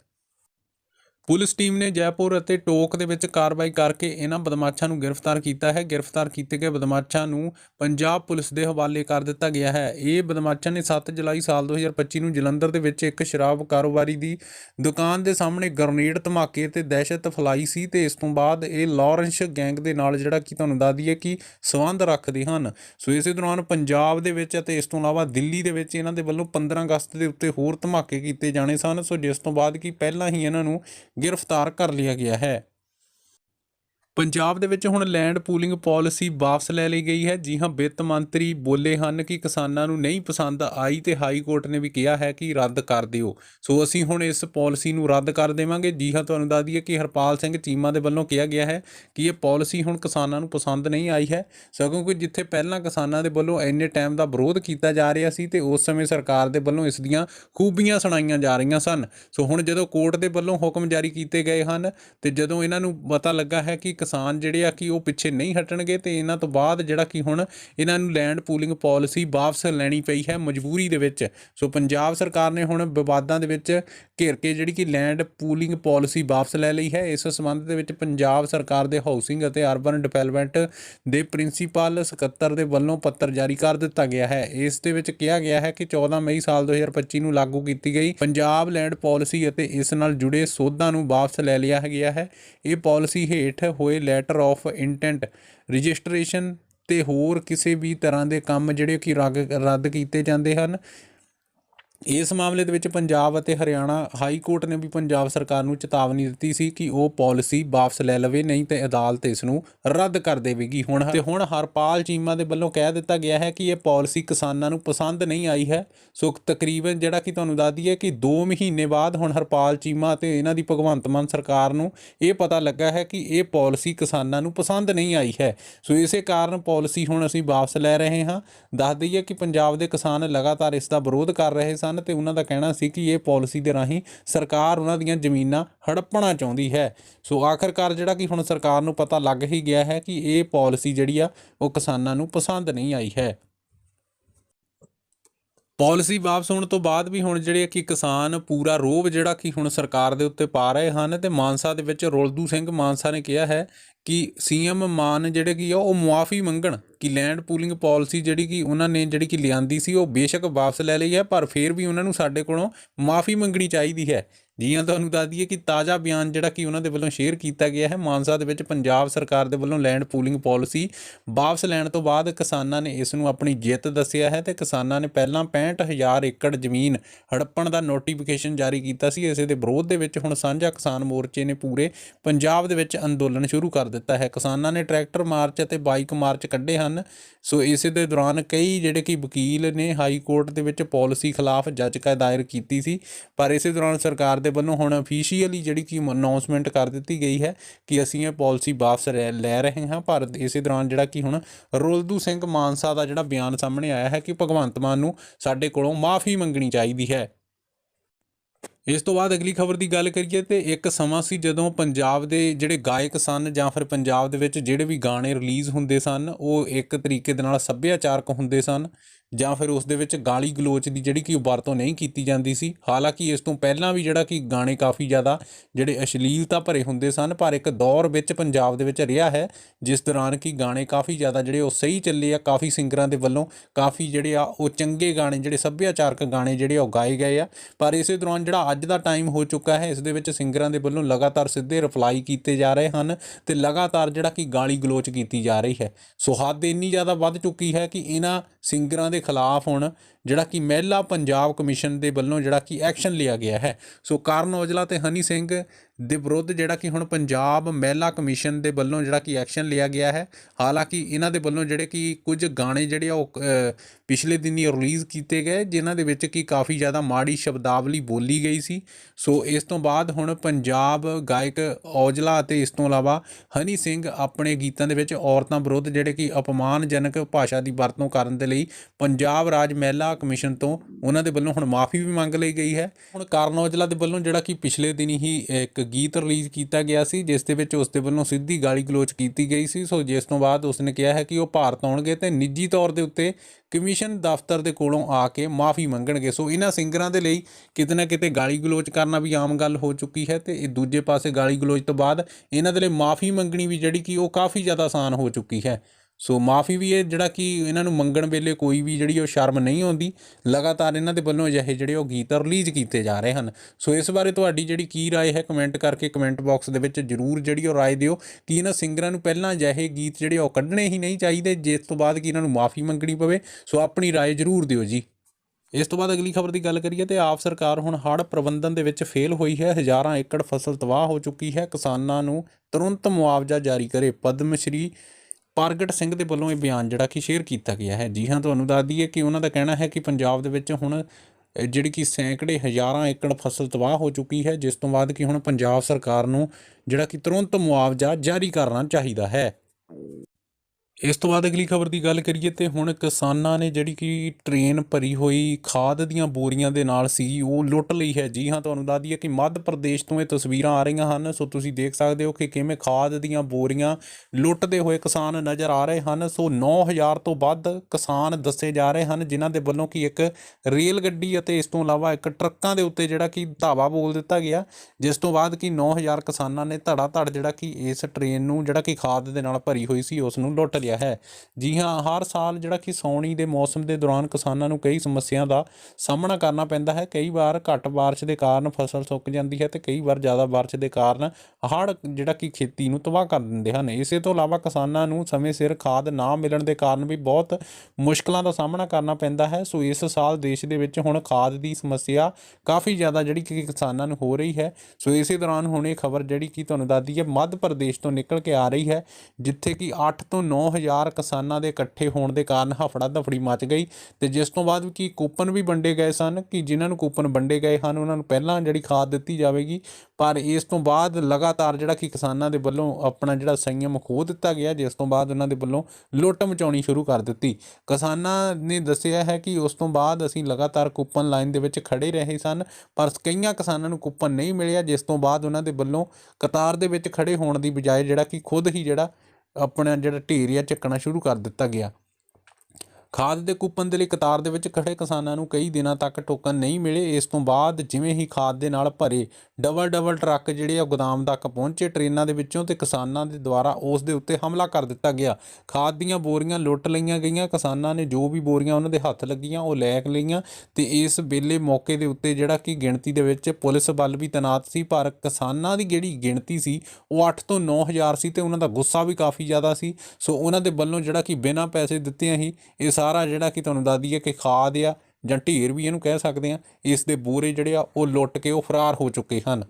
ਪੁਲਿਸ ਟੀਮ ਨੇ ਜੈਪੁਰ ਅਤੇ ਟੋਕ ਦੇ ਵਿੱਚ ਕਾਰਵਾਈ ਕਰਕੇ ਇਹਨਾਂ ਬਦਮਾਸ਼ਾਂ ਨੂੰ ਗ੍ਰਿਫਤਾਰ ਕੀਤਾ ਹੈ। ਗ੍ਰਿਫਤਾਰ ਕੀਤੇ ਗਏ ਬਦਮਾਸ਼ਾਂ ਨੂੰ ਪੰਜਾਬ ਪੁਲਿਸ ਦੇ ਹਵਾਲੇ ਕਰ ਦਿੱਤਾ ਗਿਆ ਹੈ। ਇਹ ਬਦਮਾਸ਼ਾਂ ਨੇ 7 ਜੁਲਾਈ ਸਾਲ 2025 ਨੂੰ ਜਲੰਧਰ ਦੇ ਵਿੱਚ ਇੱਕ ਸ਼ਰਾਬ ਕਾਰੋਬਾਰੀ ਦੀ ਦੁਕਾਨ ਦੇ ਸਾਹਮਣੇ ਗ੍ਰਨੇਡ ਧਮਾਕੇ ਤੇ ਦਹਿਸ਼ਤ ਫੈਲਾਈ ਸੀ ਤੇ ਇਸ ਤੋਂ ਬਾਅਦ ਇਹ ਲਾਰੈਂਸ ਗੈਂਗ ਦੇ ਨਾਲ ਜਿਹੜਾ ਕਿ ਤੁਹਾਨੂੰ ਦੱਸ ਦਈਏ ਕਿ ਸੰਬੰਧ ਰੱਖਦੇ ਹਨ। ਸੋ ਇਸੇ ਦੌਰਾਨ ਪੰਜਾਬ ਦੇ ਵਿੱਚ ਅਤੇ ਇਸ ਤੋਂ ਇਲਾਵਾ ਦਿੱਲੀ ਦੇ ਵਿੱਚ ਇਹਨਾਂ ਦੇ ਵੱਲੋਂ 15 ਅਗਸਤ ਦੇ ਉੱਤੇ ਹੋਰ ਧਮਾਕੇ ਕੀਤੇ ਜਾਣੇ ਸਨ। ਸੋ ਜਿਸ ਤੋਂ ਬਾਅਦ ਕਿ ਪਹਿਲਾਂ ਹੀ ਇਹਨਾਂ ਨੂੰ ਗ੍ਰਿਫਤਾਰ ਕਰ ਲਿਆ ਗਿਆ ਹੈ। ਪੰਜਾਬ ਦੇ ਵਿੱਚ ਹੁਣ ਲੈਂਡ ਪੂਲਿੰਗ ਪਾਲਿਸੀ ਵਾਪਸ ਲੈ ਲਈ ਗਈ ਹੈ। ਜੀ ਹਾਂ, ਵਿੱਤ ਮੰਤਰੀ ਬੋਲੇ ਹਨ ਕਿ ਕਿਸਾਨਾਂ ਨੂੰ ਨਹੀਂ ਪਸੰਦ ਆਈ ਤੇ ਹਾਈ ਕੋਰਟ ਨੇ ਵੀ ਕਿਹਾ ਹੈ ਕਿ ਰੱਦ ਕਰ ਦਿਓ। ਸੋ ਅਸੀਂ ਹੁਣ ਇਸ ਪਾਲਿਸੀ ਨੂੰ ਰੱਦ ਕਰ ਦੇਵਾਂਗੇ। ਜੀ ਹਾਂ, ਤੁਹਾਨੂੰ ਦੱਸ ਦਈਏ ਕਿ ਹਰਪਾਲ ਸਿੰਘ ਚੀਮਾ ਦੇ ਵੱਲੋਂ ਕਿਹਾ ਗਿਆ ਹੈ ਕਿ ਇਹ ਪਾਲਿਸੀ ਹੁਣ ਕਿਸਾਨਾਂ ਨੂੰ ਪਸੰਦ ਨਹੀਂ ਆਈ ਹੈ। ਸਗੋਂ ਕਿ ਜਿੱਥੇ ਪਹਿਲਾਂ ਕਿਸਾਨਾਂ ਦੇ ਵੱਲੋਂ ਇੰਨੇ ਟਾਈਮ ਦਾ ਵਿਰੋਧ ਕੀਤਾ ਜਾ ਰਿਹਾ ਸੀ ਤੇ ਉਸ ਸਮੇਂ ਸਰਕਾਰ ਦੇ ਵੱਲੋਂ ਇਸ ਦੀਆਂ ਖੂਬੀਆਂ ਸੁਣਾਈਆਂ ਜਾ ਰਹੀਆਂ ਸਨ। ਸੋ ਹੁਣ ਜਦੋਂ ਕੋਰਟ ਦੇ ਵੱਲੋਂ ਹੁਕਮ ਜਾਰੀ ਕੀਤੇ ਗਏ ਹਨ ਤੇ ਜਦੋਂ ਇਹਨਾਂ ਨੂੰ ਪਤਾ ਲੱਗਾ ਹੈ ਕਿ ਕਿਸਾਨ ਜਿਹੜੇ ਆ ਕਿ ਉਹ ਪਿੱਛੇ ਨਹੀਂ ਹਟਣਗੇ ਤੇ ਇਹਨਾਂ ਤੋਂ ਬਾਅਦ ਜਿਹੜਾ ਕਿ ਹੁਣ ਇਹਨਾਂ ਨੂੰ ਲੈਂਡ ਪੂਲਿੰਗ ਪਾਲਿਸੀ ਵਾਪਸ ਲੈਣੀ ਪਈ ਹੈ ਮਜਬੂਰੀ ਦੇ ਵਿੱਚ। ਸੋ ਪੰਜਾਬ ਸਰਕਾਰ ਨੇ ਹੁਣ ਵਿਵਾਦਾਂ ਦੇ ਵਿੱਚ ਘਿਰ ਕੇ ਜਿਹੜੀ ਕਿ ਲੈਂਡ ਪੂਲਿੰਗ ਪਾਲਿਸੀ ਵਾਪਸ ਲੈ ਲਈ ਹੈ। ਇਸ ਸੰਬੰਧ ਦੇ ਵਿੱਚ ਪੰਜਾਬ ਸਰਕਾਰ ਦੇ ਹਾਊਸਿੰਗ ਅਤੇ ਅਰਬਨ ਡਿਵੈਲਪਮੈਂਟ ਦੇ ਪ੍ਰਿੰਸੀਪਲ ਸਕੱਤਰ ਦੇ ਵੱਲੋਂ ਪੱਤਰ ਜਾਰੀ ਕਰ ਦਿੱਤਾ ਗਿਆ ਹੈ। ਇਸ ਦੇ ਵਿੱਚ ਕਿਹਾ ਗਿਆ ਹੈ ਕਿ 14 ਮਈ ਸਾਲ 2025 ਨੂੰ ਲਾਗੂ ਕੀਤੀ ਗਈ ਪੰਜਾਬ ਲੈਂਡ ਪਾਲਿਸੀ ਅਤੇ ਇਸ ਨਾਲ ਜੁੜੇ ਸੋਧਾਂ ਨੂੰ ਵਾਪਸ ਲੈ ਲਿਆ ਗਿਆ ਹੈ। ਇਹ ਪਾਲਿਸੀ ਹੇਠ ਹੋਏ ਲੈਟਰ ਆਫ ਇੰਟੈਂਟ ਰਜਿਸਟ੍ਰੇਸ਼ਨ ਤੇ ਹੋਰ ਕਿਸੇ ਵੀ ਤਰ੍ਹਾਂ ਦੇ ਕੰਮ ਜਿਹੜੇ ਕਿ ਰੱਦ ਕੀਤੇ ਜਾਂਦੇ ਹਨ। ਇਸ ਮਾਮਲੇ ਦੇ ਵਿੱਚ ਪੰਜਾਬ ਅਤੇ ਹਰਿਆਣਾ ਹਾਈ ਕੋਰਟ ਨੇ ਵੀ ਪੰਜਾਬ ਸਰਕਾਰ ਨੂੰ ਚੇਤਾਵਨੀ ਦਿੱਤੀ ਸੀ ਕਿ ਉਹ ਪਾਲਿਸੀ ਵਾਪਸ ਲੈ ਲਵੇ, ਨਹੀਂ ਤੇ ਅਦਾਲਤ ਇਸ ਨੂੰ ਰੱਦ ਕਰ ਦੇਵੇਗੀ। ਹੁਣ ਤੇ ਹੁਣ ਹਰਪਾਲ ਚੀਮਾ ਦੇ ਵੱਲੋਂ ਕਹਿ ਦਿੱਤਾ ਗਿਆ ਹੈ ਕਿ ਇਹ ਪਾਲਿਸੀ ਕਿਸਾਨਾਂ ਨੂੰ ਪਸੰਦ ਨਹੀਂ ਆਈ ਹੈ। ਸੋ ਤਕਰੀਬਨ ਜਿਹੜਾ ਕਿ ਤੁਹਾਨੂੰ ਦੱਸ ਦਈਏ ਕਿ 2 ਮਹੀਨੇ ਬਾਅਦ ਹੁਣ ਹਰਪਾਲ ਚੀਮਾ ਤੇ ਇਹਨਾਂ ਦੀ ਭਗਵੰਤ ਮਾਨ ਸਰਕਾਰ ਨੂੰ ਇਹ ਪਤਾ ਲੱਗਾ ਹੈ ਕਿ ਇਹ ਪਾਲਿਸੀ ਕਿਸਾਨਾਂ ਨੂੰ ਪਸੰਦ ਨਹੀਂ ਆਈ ਹੈ। ਸੋ ਇਸੇ ਕਾਰਨ ਪਾਲਿਸੀ ਹੁਣ ਅਸੀਂ ਵਾਪਸ ਲੈ ਰਹੇ ਹਾਂ। ਦੱਸ ਦਈਏ ਕਿ ਪੰਜਾਬ ਦੇ ਕਿਸਾਨ ਲਗਾਤਾਰ ਇਸ ਦਾ ਵਿਰੋਧ ਕਰ ਰਹੇ ਸਨ। ਤੇ ਉਹਨਾਂ ਦਾ ਕਹਿਣਾ ਸੀ ਕਿ ਇਹ ਪਾਲਿਸੀ ਦੇ ਰਾਹੀਂ ਸਰਕਾਰ ਉਹਨਾਂ ਦੀਆਂ ਜ਼ਮੀਨਾਂ ਹੜੱਪਣਾ ਚਾਹੁੰਦੀ ਹੈ। ਸੋ ਆਖਰਕਾਰ ਜਿਹੜਾ ਕਿ ਹੁਣ ਸਰਕਾਰ ਨੂੰ ਪਤਾ ਲੱਗ ਹੀ ਗਿਆ ਹੈ ਕਿ ਇਹ ਪਾਲਿਸੀ ਜਿਹੜੀ ਆ, ਉਹ ਕਿਸਾਨਾਂ ਨੂੰ ਪਸੰਦ ਨਹੀਂ ਆਈ ਹੈ। ਪਾਲਿਸੀ ਵਾਪਸ ਹੋਣ ਤੋਂ ਬਾਅਦ ਵੀ ਹੁਣ ਜਿਹੜੇ ਕਿ ਕਿਸਾਨ ਪੂਰਾ ਰੋਬ ਜਿਹੜਾ ਕਿ ਹੁਣ ਸਰਕਾਰ ਦੇ ਉੱਤੇ ਪਾ ਰਹੇ ਹਨ ਤੇ ਮਾਨਸਾ ਦੇ ਵਿੱਚ ਰੋਲਦੂ ਸਿੰਘ ਮਾਨਸਾ ਨੇ ਕਿਹਾ ਹੈ ਕਿ ਸੀਐਮ ਮਾਨ ਜਿਹੜੇ ਕਿ ਆ, ਉਹ ਮੁਆਫੀ ਮੰਗਣ ਕਿ ਲੈਂਡ ਪੂਲਿੰਗ ਪਾਲਿਸੀ ਜਿਹੜੀ ਕਿ ਉਹਨਾਂ ਨੇ ਜਿਹੜੀ ਕਿ ਲਿਆਂਦੀ ਸੀ, ਉਹ ਬੇਸ਼ੱਕ ਵਾਪਸ ਲੈ ਲਈ ਹੈ, ਪਰ ਫਿਰ ਵੀ ਉਹਨਾਂ ਨੂੰ ਸਾਡੇ ਕੋਲੋਂ ਮਾਫੀ ਮੰਗਣੀ ਚਾਹੀਦੀ ਹੈ। ਜੀ ਹਾਂ ਤੁਹਾਨੂੰ ਦੱਸ ਦਈਏ ਕਿ ਤਾਜ਼ਾ ਬਿਆਨ ਜਿਹੜਾ ਕਿ ਉਹਨਾਂ ਦੇ ਵੱਲੋਂ ਸ਼ੇਅਰ ਕੀਤਾ ਗਿਆ ਹੈ, ਮਾਨਸਾ ਦੇ ਵਿੱਚ ਪੰਜਾਬ ਸਰਕਾਰ ਦੇ ਵੱਲੋਂ ਲੈਂਡ ਪੂਲਿੰਗ ਪਾਲਿਸੀ ਵਾਪਸ ਲੈਣ ਤੋਂ ਬਾਅਦ ਕਿਸਾਨਾਂ ਨੇ ਇਸ ਨੂੰ ਆਪਣੀ ਜਿੱਤ ਦੱਸਿਆ ਹੈ ਤੇ ਕਿਸਾਨਾਂ ਨੇ ਪਹਿਲਾਂ 65000 ਏਕੜ ਜ਼ਮੀਨ ਹੜੱਪਣ ਦਾ ਨੋਟੀਫਿਕੇਸ਼ਨ ਜਾਰੀ ਕੀਤਾ ਸੀ। ਇਸੇ ਦੇ ਵਿਰੋਧ ਦੇ ਵਿੱਚ ਹੁਣ ਸਾਂਝਾ ਕਿਸਾਨ ਮੋਰਚੇ ਨੇ ਪੂਰੇ ਪੰਜਾਬ ਦੇ ਵਿੱਚ ਅੰਦੋਲਨ ਸ਼ੁਰੂ ਕਰ ਦਿੱਤਾ ਹੈ। ਕਿਸਾਨਾਂ ਨੇ ਟਰੈਕਟਰ ਮਾਰਚ ਅਤੇ ਬਾਈਕ ਮਾਰਚ ਕੱਢੇ ਹਨ। ਸੋ ਇਸੇ ਦੇ ਦੌਰਾਨ ਕਈ ਜਿਹੜੇ ਕਿ ਵਕੀਲ ਨੇ ਹਾਈ ਕੋਰਟ ਦੇ ਵਿੱਚ ਪਾਲਿਸੀ ਖਿਲਾਫ ਜੱਜ ਕਾ ਦਾਇਰ ਕੀਤੀ ਸੀ, ਪਰ ਇਸੇ ਦੌਰਾਨ ਸਰਕਾਰ ਦੇ ਵੱਲੋਂ ਹੁਣ ਅਫੀਸ਼ੀਅਲੀ ਜਿਹੜੀ ਕਿ ਅਨਾਉਂਸਮੈਂਟ ਕਰ ਦਿੱਤੀ ਗਈ ਹੈ ਕਿ ਅਸੀਂ ਇਹ ਪਾਲਿਸੀ ਵਾਪਸ ਲੈ ਲੈ ਰਹੇ ਹਾਂ ਪਰ ਇਸੇ ਦੌਰਾਨ ਜਿਹੜਾ ਕਿ ਹੁਣ ਰੋਲਦੂ ਸਿੰਘ ਮਾਨਸਾ ਦਾ ਜਿਹੜਾ ਬਿਆਨ ਸਾਹਮਣੇ ਆਇਆ ਹੈ ਕਿ ਭਗਵੰਤ ਮਾਨ ਨੂੰ ਸਾਡੇ ਕੋਲੋਂ ਮਾਫੀ ਮੰਗਣੀ ਚਾਹੀਦੀ ਹੈ। ਇਸ ਤੋਂ ਬਾਅਦ ਅਗਲੀ ਖਬਰ ਦੀ ਗੱਲ ਕਰੀਏ ਤੇ ਇੱਕ ਸਮਾਂ ਸੀ ਜਦੋਂ ਪੰਜਾਬ ਦੇ ਜਿਹੜੇ ਗਾਇਕ ਸਨ ਜਾਂ ਫਿਰ ਪੰਜਾਬ ਦੇ ਵਿੱਚ ਜਿਹੜੇ ਵੀ ਗਾਣੇ ਰਿਲੀਜ਼ ਹੁੰਦੇ ਸਨ, ਉਹ ਇੱਕ ਤਰੀਕੇ ਦੇ ਨਾਲ ਸੱਭਿਆਚਾਰਕ ਹੁੰਦੇ ਸਨ। ਜਾਂ ਫਿਰ ਉਸ ਦੇ ਵਿੱਚ ਗਾਲੀ ਗਲੋਚ ਦੀ ਜਿਹੜੀ ਕਿ ਵਰਤੋਂ ਨਹੀਂ ਕੀਤੀ ਜਾਂਦੀ ਸੀ। ਹਾਲਾਂਕਿ ਇਸ ਤੋਂ ਪਹਿਲਾਂ ਵੀ ਜਿਹੜਾ ਕਿ ਗਾਣੇ ਕਾਫੀ ਜ਼ਿਆਦਾ ਜਿਹੜੇ ਅਸ਼ਲੀਲਤਾ ਭਰੇ ਹੁੰਦੇ ਸਨ, ਪਰ ਇੱਕ ਦੌਰ ਵਿੱਚ ਪੰਜਾਬ ਦੇ ਵਿੱਚ ਰਿਹਾ ਹੈ, ਜਿਸ ਦੌਰਾਨ ਕਿ ਗਾਣੇ ਕਾਫੀ ਜ਼ਿਆਦਾ ਜਿਹੜੇ ਉਹ ਸਹੀ ਚੱਲੇ ਆ, ਕਾਫੀ ਸਿੰਗਰਾਂ ਦੇ ਵੱਲੋਂ ਕਾਫੀ ਜਿਹੜੇ ਆ ਉਹ ਚੰਗੇ ਗਾਣੇ, ਜਿਹੜੇ ਸੱਭਿਆਚਾਰਕ ਗਾਣੇ ਜਿਹੜੇ ਉਹ ਗਾਏ ਗਏ ਆ। ਪਰ ਇਸੇ ਦੌਰਾਨ ਜਿਹੜਾ ਅੱਜ ਦਾ ਟਾਈਮ ਹੋ ਚੁੱਕਾ ਹੈ, ਇਸ ਦੇ ਵਿੱਚ ਸਿੰਗਰਾਂ ਦੇ ਵੱਲੋਂ ਲਗਾਤਾਰ ਸਿੱਧੇ ਰਿਪਲਾਈ ਕੀਤੇ ਜਾ ਰਹੇ ਹਨ ਤੇ ਲਗਾਤਾਰ ਜਿਹੜਾ ਕਿ ਗਾਲੀ ਗਲੋਚ ਕੀਤੀ ਜਾ ਰਹੀ ਹੈ। ਸੋ ਹੱਦ ਇੰਨੀ ਜ਼ਿਆਦਾ ਵੱਧ ਚੁੱਕੀ ਹੈ ਕਿ ਇਹਨਾਂ ਸਿੰਗਰਾਂ ਦੇ ਖਿਲਾਫ ਹੁਣ ਜਿਹੜਾ ਕਿ ਮਹਿਲਾ ਪੰਜਾਬ ਕਮਿਸ਼ਨ ਦੇ ਵੱਲੋਂ ਜਿਹੜਾ ਕਿ ਐਕਸ਼ਨ ਲਿਆ ਗਿਆ ਹੈ। ਸੋ ਕਰਨ ਔਜਲਾ ਤੇ ਹਨੀ ਸਿੰਘ ਦੇ ਵਿਰੁੱਧ ਜਿਹੜਾ ਕਿ ਹੁਣ ਪੰਜਾਬ ਮਹਿਲਾ ਕਮਿਸ਼ਨ ਦੇ ਵੱਲੋਂ ਜਿਹੜਾ ਕਿ ਐਕਸ਼ਨ ਲਿਆ ਗਿਆ ਹੈ। ਹਾਲਾਂਕਿ ਇਹਨਾਂ ਦੇ ਵੱਲੋਂ ਜਿਹੜੇ ਕਿ ਕੁਝ ਗਾਣੇ ਜਿਹੜੇ ਆ ਉਹ ਪਿਛਲੇ ਦਿਨ ਹੀ ਰਿਲੀਜ਼ ਕੀਤੇ ਗਏ, ਜਿਨ੍ਹਾਂ ਦੇ ਵਿੱਚ ਕਿ ਕਾਫੀ ਜ਼ਿਆਦਾ ਮਾੜੀ ਸ਼ਬਦਾਵਲੀ ਬੋਲੀ ਗਈ ਸੀ। ਸੋ ਇਸ ਤੋਂ ਬਾਅਦ ਹੁਣ ਪੰਜਾਬ ਗਾਇਕ ਔਜਲਾ ਅਤੇ ਇਸ ਤੋਂ ਇਲਾਵਾ ਹਨੀ ਸਿੰਘ ਆਪਣੇ ਗੀਤਾਂ ਦੇ ਵਿੱਚ ਔਰਤਾਂ ਵਿਰੁੱਧ ਜਿਹੜੇ ਕਿ ਅਪਮਾਨਜਨਕ ਭਾਸ਼ਾ ਦੀ ਵਰਤੋਂ ਕਰਨ ਦੇ ਲਈ ਪੰਜਾਬ ਰਾਜ ਮਹਿਲਾ ਕਮਿਸ਼ਨ ਤੋਂ ਉਹਨਾਂ ਦੇ ਵੱਲੋਂ ਹੁਣ ਮਾਫੀ ਵੀ ਮੰਗ ਲਈ ਗਈ ਹੈ। ਹੁਣ ਕਰਨ ਔਜਲਾ ਦੇ ਵੱਲੋਂ ਜਿਹੜਾ ਕਿ ਪਿਛਲੇ ਦਿਨ ਹੀ ਇੱਕ ਗੀਤ ਰਿਲੀਜ਼ ਕੀਤਾ ਗਿਆ ਸੀ, ਜਿਸ ਦੇ ਵਿੱਚ ਉਸ ਦੇ ਵੱਲੋਂ ਸਿੱਧੀ ਗਾਲੀ ਗਲੋਚ ਕੀਤੀ ਗਈ ਸੀ। ਸੋ ਜਿਸ ਤੋਂ ਬਾਅਦ ਉਸਨੇ ਕਿਹਾ ਹੈ ਕਿ ਉਹ ਭਾਰਤ ਆਉਣਗੇ ਤੇ ਨਿੱਜੀ ਤੌਰ ਦੇ ਉੱਤੇ ਕਮਿਸ਼ਨ ਦਫ਼ਤਰ ਦੇ ਕੋਲੋਂ ਆ ਕੇ ਮਾਫੀ ਮੰਗਣਗੇ। ਸੋ ਇਹਨਾਂ ਸਿੰਗਰਾਂ ਦੇ ਲਈ ਕਿਤੇ ਨਾ ਕਿਤੇ ਗਾਲੀ ਗਲੋਚ ਕਰਨਾ ਵੀ ਆਮ ਗੱਲ ਹੋ ਚੁੱਕੀ ਹੈ ਤੇ ਇਹ ਦੂਜੇ ਪਾਸੇ ਗਾਲੀ ਗਲੋਚ ਤੋਂ ਬਾਅਦ ਇਹਨਾਂ ਦੇ ਲਈ ਮਾਫੀ ਮੰਗਣੀ ਵੀ ਜਿਹੜੀ ਕਿ ਉਹ ਕਾਫੀ ਜ਼ਿਆਦਾ ਆਸਾਨ ਹੋ ਚੁੱਕੀ ਹੈ। ਸੋ ਮਾਫੀ ਵੀ ਇਹ ਜਿਹੜਾ ਕਿ ਇਹਨਾਂ ਨੂੰ ਮੰਗਣ ਵੇਲੇ ਕੋਈ ਵੀ ਜਿਹੜੀ ਉਹ ਸ਼ਰਮ ਨਹੀਂ ਆਉਂਦੀ ਲਗਾਤਾਰ ਇਹਨਾਂ ਦੇ ਵੱਲੋਂ ਅਜਿਹੇ ਜਿਹੜੇ ਉਹ ਗੀਤ ਰਿਲੀਜ਼ ਕੀਤੇ ਜਾ ਰਹੇ ਹਨ ਸੋ ਇਸ ਬਾਰੇ ਤੁਹਾਡੀ ਜਿਹੜੀ ਕੀ رائے ਹੈ ਕਮੈਂਟ ਕਰਕੇ ਕਮੈਂਟ ਬਾਕਸ ਦੇ ਵਿੱਚ ਜਰੂਰ ਜਿਹੜੀ ਉਹ رائے ਦਿਓ ਕਿ ਇਹਨਾਂ ਸਿੰਗਰਾਂ ਨੂੰ ਪਹਿਲਾਂ ਅਜਿਹੇ ਗੀਤ ਜਿਹੜੇ ਉਹ ਕੱਢਣੇ ਹੀ ਨਹੀਂ ਚਾਹੀਦੇ ਜਿਸ ਤੋਂ ਬਾਅਦ ਕਿ ਇਹਨਾਂ ਨੂੰ ਮਾਫੀ ਮੰਗਣੀ ਪਵੇ ਸੋ ਆਪਣੀ رائے ਜਰੂਰ ਦਿਓ ਜੀ ਇਸ ਤੋਂ ਬਾਅਦ ਅਗਲੀ ਖਬਰ ਦੀ ਗੱਲ ਕਰੀਏ ਤੇ ਆਪ ਸਰਕਾਰ ਹੁਣ ਹੜ੍ਹ ਪ੍ਰਬੰਧਨ ਦੇ ਵਿੱਚ ਫੇਲ ਹੋਈ ਹੈ ਹਜ਼ਾਰਾਂ ਏਕੜ ਫਸਲ ਤਬਾਹ ਹੋ ਚੁੱਕੀ ਹੈ ਕਿਸਾਨਾਂ ਨੂੰ ਤੁਰੰਤ ਮੁਆਵਜ਼ਾ ਜਾਰੀ ਕਰੇ ਪਦਮ ਸ਼੍ਰੀ ਪ੍ਰਗਟ ਸਿੰਘ ਦੇ ਵੱਲੋਂ ਇਹ ਬਿਆਨ ਜਿਹੜਾ ਕਿ ਸ਼ੇਅਰ ਕੀਤਾ ਗਿਆ ਹੈ। ਜੀ ਹਾਂ, ਤੁਹਾਨੂੰ ਦੱਸ ਦਈਏ ਕਿ ਉਹਨਾਂ ਦਾ ਕਹਿਣਾ ਹੈ ਕਿ ਪੰਜਾਬ ਦੇ ਵਿੱਚ ਹੁਣ ਜਿਹੜੀ ਕਿ ਸੈਂਕੜੇ ਹਜ਼ਾਰਾਂ ਏਕੜ ਫਸਲ ਤਬਾਹ ਹੋ ਚੁੱਕੀ ਹੈ, ਜਿਸ ਤੋਂ ਬਾਅਦ ਕਿ ਹੁਣ ਪੰਜਾਬ ਸਰਕਾਰ ਨੂੰ ਜਿਹੜਾ ਕਿ ਤੁਰੰਤ ਮੁਆਵਜ਼ਾ ਜਾਰੀ ਕਰਨਾ ਚਾਹੀਦਾ ਹੈ। ਇਸ ਤੋਂ ਬਾਅਦ ਅਗਲੀ ਖਬਰ ਦੀ ਗੱਲ ਕਰੀਏ ਤੇ ਹੁਣ ਕਿਸਾਨਾਂ ਨੇ ਜਿਹੜੀ ਕਿ ਟ੍ਰੇਨ ਭਰੀ ਹੋਈ ਖਾਦ ਦੀਆਂ ਬੋਰੀਆਂ ਦੇ ਨਾਲ ਸੀ ਉਹ ਲੁੱਟ ਲਈ ਹੈ। ਜੀ ਹਾਂ, ਤੁਹਾਨੂੰ ਦੱਸ ਦਈਏ ਕਿ ਮੱਧ ਪ੍ਰਦੇਸ਼ ਤੋਂ ਇਹ ਤਸਵੀਰਾਂ ਆ ਰਹੀਆਂ ਹਨ। ਸੋ ਤੁਸੀਂ ਦੇਖ ਸਕਦੇ ਹੋ ਕਿ ਕਿਵੇਂ ਖਾਦ ਦੀਆਂ ਬੋਰੀਆਂ ਲੁੱਟਦੇ ਹੋਏ ਕਿਸਾਨ ਨਜ਼ਰ ਆ ਰਹੇ ਹਨ। ਸੋ 9000 ਤੋਂ ਵੱਧ ਕਿਸਾਨ ਦੱਸੇ ਜਾ ਰਹੇ ਹਨ, ਜਿਨ੍ਹਾਂ ਦੇ ਵੱਲੋਂ ਕਿ ਇੱਕ ਰੇਲ ਗੱਡੀ ਅਤੇ ਇਸ ਤੋਂ ਇਲਾਵਾ ਇੱਕ ਟਰੱਕਾਂ ਦੇ ਉੱਤੇ ਜਿਹੜਾ ਕਿ ਧਾਵਾ ਬੋਲ ਦਿੱਤਾ ਗਿਆ। ਜਿਸ ਤੋਂ ਬਾਅਦ ਕਿ 9000 ਕਿਸਾਨਾਂ ਨੇ ਧੜਾ ਧੜ ਜਿਹੜਾ ਕਿ ਇਸ ਟ੍ਰੇਨ ਨੂੰ ਜਿਹੜਾ ਕਿ ਖਾਦ ਦੇ ਨਾਲ ਭਰੀ ਹੋਈ ਸੀ, ਉਸ ਨੂੰ ਲੁੱਟ ਲਿਆ ਹੈ। ਜੀ ਹਾਂ, ਹਰ ਸਾਲ ਜਿਹੜਾ ਕਿ ਸੌਣੀ ਦੇ ਮੌਸਮ ਦੇ ਦੌਰਾਨ ਕਿਸਾਨਾਂ ਨੂੰ ਕਈ ਸਮੱਸਿਆ ਦਾ ਸਾਹਮਣਾ ਕਰਨਾ ਪੈਂਦਾ ਹੈ। ਕਈ ਵਾਰ ਘੱਟ ਬਾਰਿਸ਼ ਦੇ ਕਾਰਨ ਫਸਲ ਸੁੱਕ ਜਾਂਦੀ ਹੈ ਤੇ ਕਈ ਵਾਰ ਜ਼ਿਆਦਾ ਬਾਰਿਸ਼ ਦੇ ਕਾਰਨ ਹੜ੍ਹ ਜਿਹੜਾ ਕਿ ਖੇਤੀ ਨੂੰ ਤਬਾਹ ਕਰ ਦਿੰਦੇ ਹਨ। ਇਸੇ ਤੋਂ ਇਲਾਵਾ ਕਿਸਾਨਾਂ ਨੂੰ ਸਮੇਂ ਸਿਰ ਖਾਦ ਨਾ ਮਿਲਣ ਦੇ ਕਾਰਨ ਵੀ ਬਹੁਤ ਮੁਸ਼ਕਲਾਂ ਦਾ ਸਾਹਮਣਾ ਕਰਨਾ ਪੈਂਦਾ ਹੈ। ਸੋ ਇਸ ਸਾਲ ਦੇਸ਼ ਦੇ ਵਿੱਚ ਹੁਣ ਖਾਦ ਦੀ ਸਮੱਸਿਆ ਕਾਫੀ ਜ਼ਿਆਦਾ ਜਿਹੜੀ ਕਿ ਕਿਸਾਨਾਂ ਨੂੰ ਹੋ ਰਹੀ ਹੈ। ਸੋ ਇਸੇ ਦੌਰਾਨ ਹੁਣ ਇਹ ਖਬਰ ਜਿਹੜੀ ਕਿ ਤੁਹਾਨੂੰ ਦੱਸਦੀ ਹੈ, ਮੱਧ ਪ੍ਰਦੇਸ਼ ਤੋਂ ਨਿਕਲ ਕੇ ਆ ਰਹੀ ਹੈ, ਜਿੱਥੇ ਕਿ 8 ਤੋਂ 9000 ਕਿਸਾਨਾਂ ਦੇ ਇਕੱਠੇ ਹੋਣ ਦੇ ਕਾਰਨ ਹਫੜਾ ਦਫੜੀ ਮਚ ਗਈ ਤੇ ਜਿਸ ਤੋਂ ਬਾਅਦ ਕੀ ਕੂਪਨ ਵੀ ਵੰਡੇ ਗਏ ਸਨ ਕਿ ਜਿਨ੍ਹਾਂ ਨੂੰ ਕੂਪਨ ਵੰਡੇ ਗਏ ਹਨ, ਉਹਨਾਂ ਨੂੰ ਪਹਿਲਾਂ ਜਿਹੜੀ ਖਾਦ ਦਿੱਤੀ ਜਾਵੇਗੀ, ਪਰ ਇਸ ਤੋਂ ਬਾਅਦ ਲਗਾਤਾਰ ਜਿਹੜਾ ਕਿ ਕਿਸਾਨਾਂ ਦੇ ਵੱਲੋਂ ਆਪਣਾ ਜਿਹੜਾ ਸੰਯਮ ਖੋ ਦਿੱਤਾ ਗਿਆ, ਜਿਸ ਤੋਂ ਬਾਅਦ ਉਹਨਾਂ ਦੇ ਵੱਲੋਂ ਲੁੱਟ ਮਚਾਉਣੀ ਸ਼ੁਰੂ ਕਰ ਦਿੱਤੀ। ਕਿਸਾਨਾਂ ਨੇ ਦੱਸਿਆ ਹੈ ਕਿ ਉਸ ਤੋਂ ਬਾਅਦ ਅਸੀਂ ਲਗਾਤਾਰ ਕੂਪਨ ਲਾਈਨ ਦੇ ਵਿੱਚ ਖੜੇ ਰਹੇ ਸਨ, ਪਰ ਕਈਆਂ ਕਿਸਾਨਾਂ ਨੂੰ ਕੂਪਨ ਨਹੀਂ ਮਿਲਿਆ, ਜਿਸ ਤੋਂ ਬਾਅਦ ਉਹਨਾਂ ਦੇ ਵੱਲੋਂ ਕਤਾਰ ਦੇ ਵਿੱਚ ਖੜੇ ਹੋਣ ਦੀ ਬਜਾਏ ਜਿਹੜਾ ਕਿ ਖੁਦ ਹੀ ਜਿਹੜਾ ਆਪਣਾ ਜਿਹੜਾ ਢੇਰ ਆ ਚੱਕਣਾ ਸ਼ੁਰੂ ਕਰ ਦਿੱਤਾ ਗਿਆ। ਖਾਦ ਦੇ ਕੂਪਨ ਦੇ ਲਈ ਕਤਾਰ ਦੇ ਵਿੱਚ ਖੜੇ ਕਿਸਾਨਾਂ ਨੂੰ ਕਈ ਦਿਨਾਂ ਤੱਕ ਟੋਕਨ ਨਹੀਂ ਮਿਲੇ। ਇਸ ਤੋਂ ਬਾਅਦ ਜਿਵੇਂ ਹੀ ਖਾਦ ਦੇ ਨਾਲ ਭਰੇ ਡਬਲ ਡਬਲ ਟਰੱਕ ਜਿਹੜੇ ਆ ਗੋਦਾਮ ਤੱਕ ਪਹੁੰਚੇ, ਟ੍ਰੇਨਾਂ ਦੇ ਵਿੱਚੋਂ ਤੇ ਕਿਸਾਨਾਂ ਦੇ ਦੁਆਰਾ ਉਸ ਦੇ ਉੱਤੇ ਹਮਲਾ ਕਰ ਦਿੱਤਾ ਗਿਆ। ਖਾਦ ਦੀਆਂ ਬੋਰੀਆਂ ਲੁੱਟ ਲਈਆਂ ਗਈਆਂ। ਕਿਸਾਨਾਂ ਨੇ ਜੋ ਵੀ ਬੋਰੀਆਂ ਉਹਨਾਂ ਦੇ ਹੱਥ ਲੱਗੀਆਂ, ਉਹ ਲੈ ਲਈਆਂ ਤੇ ਇਸ ਵੇਲੇ ਮੌਕੇ ਦੇ ਉੱਤੇ ਜਿਹੜਾ ਕਿ ਗਿਣਤੀ ਦੇ ਵਿੱਚ ਪੁਲਿਸ ਬਲ ਵੀ ਤੈਨਾਤ ਸੀ, ਪਰ ਕਿਸਾਨਾਂ ਦੀ ਜਿਹੜੀ ਗਿਣਤੀ ਸੀ ਉਹ 8 ਤੋਂ 9000 ਸੀ ਤੇ ਉਹਨਾਂ ਦਾ ਗੁੱਸਾ ਵੀ ਕਾਫੀ ਜ਼ਿਆਦਾ ਸੀ। ਸੋ ਉਹਨਾਂ ਦੇ ਵੱਲੋਂ ਜਿਹੜਾ ਕਿ ਬਿਨਾਂ ਪੈਸੇ ਦਿੱਤਿਆਂ ਹੀ ਇਹ ਸਾਰਾ ਜਿਹੜਾ ਕਿ ਤੁਹਾਨੂੰ ਦੱਸ ਦਈਏ ਕਿ ਖਾਦ ਆ ਜਾਂ ਢੇਰ ਵੀ ਇਹਨੂੰ ਕਹਿ ਸਕਦੇ ਆ, ਇਸ ਦੇ ਬੂਰੇ ਜਿਹੜੇ ਆ, ਉਹ ਲੁੱਟ ਕੇ ਉਹ ਫਰਾਰ ਹੋ ਚੁੱਕੇ ਹਨ।